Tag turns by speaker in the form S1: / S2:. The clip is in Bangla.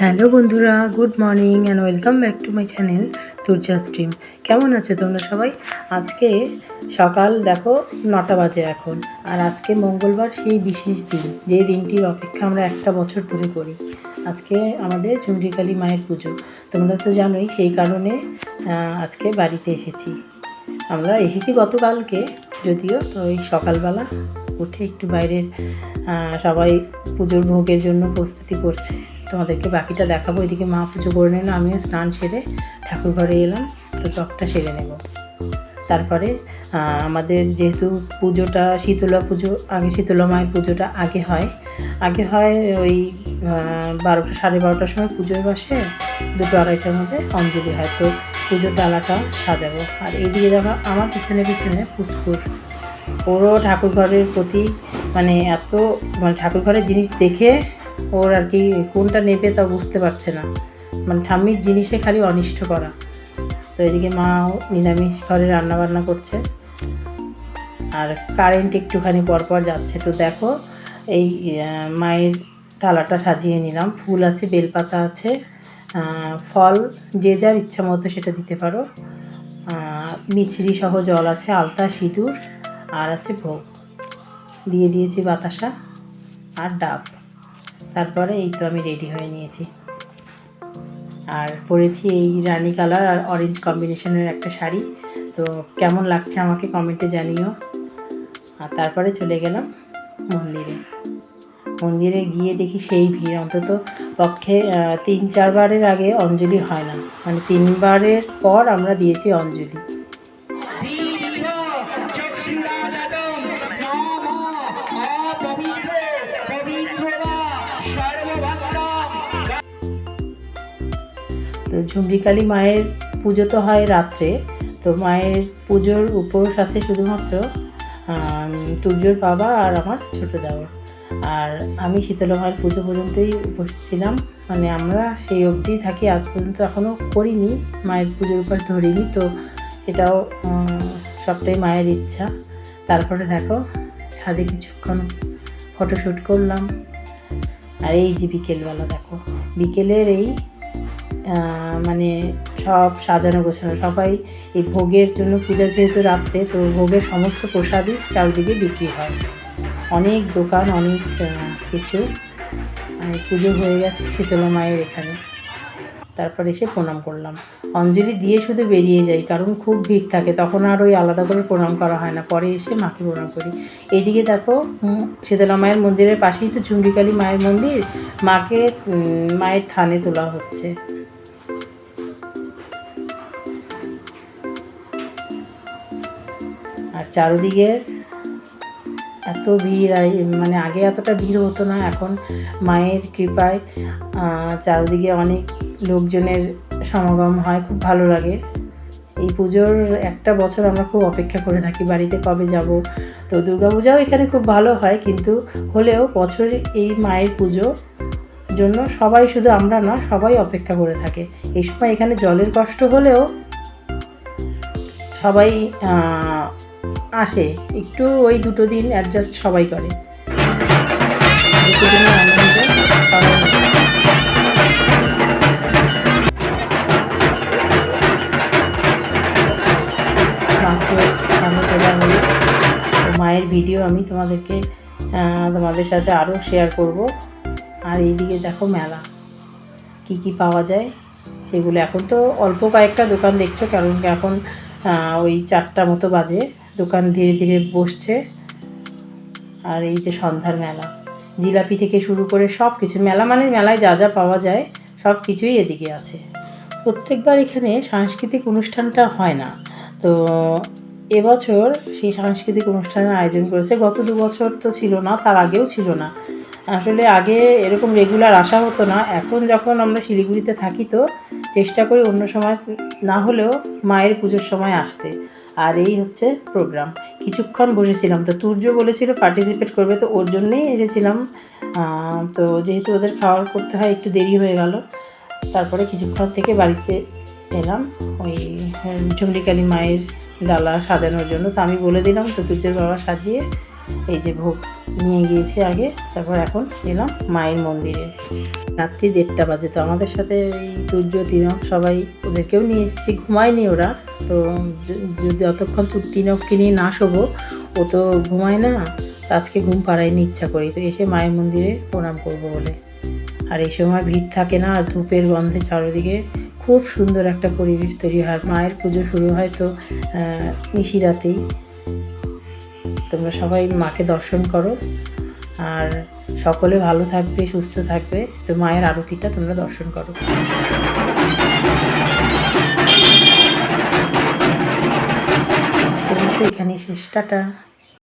S1: হ্যালো বন্ধুরা, good morning and welcome back to my channel Turya stream কেমন আছে তোমরা সবাই? আজকে সকাল, দেখো, নটা বাজে এখন। আর আজকে মঙ্গলবার, সেই বিশেষ দিন, যে দিনটির অপেক্ষা আমরা একটা বছর ধরে করি। আজকে আমাদের চন্দ্রিকালী মায়ের পুজো। তোমরা তো জানোই, সেই কারণে আজকে বাড়িতে এসেছি। আমরা এসেছি গতকালকে, যদিও, তো ওই সকালবেলা উঠে একটু বাইরের সবাই পুজোর ভোগের জন্য প্রস্তুতি করছে। তোমাদেরকে বাকিটা দেখাবো। এদিকে মা পুজো করে নিল, আমিও স্নান সেরে ঠাকুর ঘরে এলাম, তো চকটা সেরে নেব। তারপরে আমাদের যেহেতু পুজোটা শীতলা পুজো, আগে শীতলা মায়ের পুজোটা আগে হয়। আগে হয় ওই বারোটা, সাড়ে বারোটার সময় পুজোয় বসে, দুটো আড়াইটার মধ্যে অঞ্জলি হয়। তো পুজোর ডালাটা সাজাবো। আর এইদিকে দেখো, আমার পিছনে পিছনে পুষ্কুর। ওরও ঠাকুর ঘরের প্রতি মানে এত মানে ঠাকুর ঘরের জিনিস দেখে ওর আর কি কোনটা নেবে তা বুঝতে পারছে না। মানে ঠাম্মির জিনিসে খালি অনিষ্ট করা। তো এদিকে মা নিরামিষ ঘরে রান্না বান্না করছে। আর কারেন্ট একটুখানি পরপর যাচ্ছে। তো দেখো, এই মায়ের থালাটা সাজিয়ে নিলাম। ফুল আছে, বেলপাতা আছে ফল যে যার ইচ্ছা মতো সেটা দিতে পারো। মিছরি সহ জল আছে, আলতা, সিঁদুর, আর আছে ভোগ। দিয়ে দিয়েছি বাতাসা আর ডাব। তারপরে এই তো আমি রেডি হয়ে নিয়েছি। আর পরেছি এই রানি কালার আর অরেঞ্জ কম্বিনেশনের একটা শাড়ি। তো কেমন লাগছে আমাকে কমেন্টে জানিও। আর তারপরে চলে গেলাম মন্দিরে। মন্দিরে গিয়ে দেখি সেই ভিড়। অন্তত পক্ষে তিন চারবারের আগে অঞ্জলি হয় না। মানে তিনবারের পর আমরা দিয়েছি অঞ্জলি। তো ঝুমরিকালী মায়ের পুজো তো হয় রাত্রে, তো মায়ের পুজোর উপোস আছে শুধুমাত্র তুর্যর বাবা আর আমার ছোটো দেওয়ার আর আমি শীতলা মায়ের পুজো পর্যন্তই উপোস ছিলাম মানে আমরা সেই অবধি থাকি, আজ পর্যন্ত এখনও করিনি, মায়ের পুজোর উপর ধরিনি, তো সেটাও সবটাই মায়ের ইচ্ছা। তারপরে দেখো, ছাদে কিছুক্ষণ ফটোশ্যুট করলাম। আর এই যে বিকেলবেলা দেখো, বিকেলের এই মানে সব সাজানো গোছানো, সবাই এই ভোগের জন্য পূজা যেহেতু রাত্রে, তো ভোগের সমস্ত প্রসাদই চারদিকে বিক্রি হয়। অনেক দোকান, অনেক কিছু আর পুজো হয়ে গেছে শীতলা মায়ের এখানে। তারপর এসে প্রণাম করলাম। অঞ্জলি দিয়ে শুধু বেরিয়ে যাই, কারণ খুব ভিড় থাকে, তখন আর ওই আলাদা করে প্রণাম করা হয় না। পরে এসে মাকে প্রণাম করি। এইদিকে দেখো শীতলা মায়ের মন্দিরের পাশেই তো চুমরিকালী মায়ের মন্দির, মাকে মায়ের থানে তোলা হচ্ছে। আর চারদিকের এত ভিড়, আর মানে আগে এতটা ভিড় হতো না, এখন মায়ের কৃপায় চারদিকে অনেক লোকজনের সমাগম হয়, খুব ভালো লাগে। এই পুজোর একটা বছর আমরা খুব অপেক্ষা করে থাকি, বাড়িতে কবে যাব? তো দুর্গাপূজাও এখানে খুব ভালো হয়, কিন্তু হলেও বছরে এই মায়ের পুজো জন্য সবাই শুধু আমরা না, সবাই অপেক্ষা করে থাকে। এই সময় এখানে জলের কষ্ট হলেও সবাই আসে, একটু ওই দুটো দিন অ্যাডজাস্ট সবাই করে। মায়ের ভিডিও আমি তোমাদেরকে তোমাদের সাথে আরও শেয়ার করব। আর এইদিকে দেখো মেলা, কি কি পাওয়া যায়, সেগুলো এখন তো অল্প কয়েকটা দোকান দেখছ, কারণ এখন ওই চারটা মতো বাজে। দোকান ধীরে ধীরে বসছে। আর এই যে সন্ধ্যার মেলা, জিলাপি থেকে শুরু করে সব কিছু মেলা মানে মেলায় যা যা পাওয়া যায় সব কিছুই এদিকে আছে। প্রত্যেকবার এখানে সাংস্কৃতিক অনুষ্ঠানটা হয় না। তো এবছর সেই সাংস্কৃতিক অনুষ্ঠানের আয়োজন করেছে। গত দু বছর তো ছিল না, তার আগেও ছিল না। আসলে আগে এরকম রেগুলার আসা হতো না। এখন যখন আমরা শিলিগুড়িতে থাকি তো, চেষ্টা করি অন্য সময় না হলেও মায়ের পুজোর সময় আসতে। আর এই হচ্ছে প্রোগ্রাম কিছুক্ষণ বসেছিলাম, তো তুর্য বলেছিল পার্টিসিপেট করবে, তো ওর জন্যেই এসেছিলাম। তো যেহেতু ওদের খাওয়ার করতে হয়, একটু দেরি হয়ে গেল। তারপরে কিছুক্ষণ থেকে বাড়িতে এলাম। ওই ঝুমড়িকালী মায়ের ডালা সাজানোর জন্য। তো আমি বলে দিলাম, তো তুর্যের বাবা সাজিয়ে এই যে ভোগ নিয়ে গিয়েছে আগে, তারপর এখন এলাম মায়ের মন্দিরে। রাত্রি দেড়টা বাজে তো আমাদের সাথে এই তুর্য তিনক সবাই ওদেরকেও নিয়ে এসেছি, ঘুমায়নি ওরা। তো যদি অতক্ষণ তুর তিনককে নিয়ে না শোবো, ও তো ঘুমায় না, আজকে ঘুম পাড়ায়নি ইচ্ছা করি তো এসে মায়ের মন্দিরে প্রণাম করব বলে। আর এই সময় ভিড় থাকে না, আর ধূপের গন্ধে চারিদিকে খুব সুন্দর একটা পরিবেশ তৈরি হয়। মায়ের পুজো শুরু হয় তো নিশিরাতেই। তোমরা সবাই মাকে দর্শন করো। আর সকলে ভালো থাকবে, সুস্থ থাকবে। তো মায়ের আরতিটা তোমরা দর্শন করো। আজকের মতো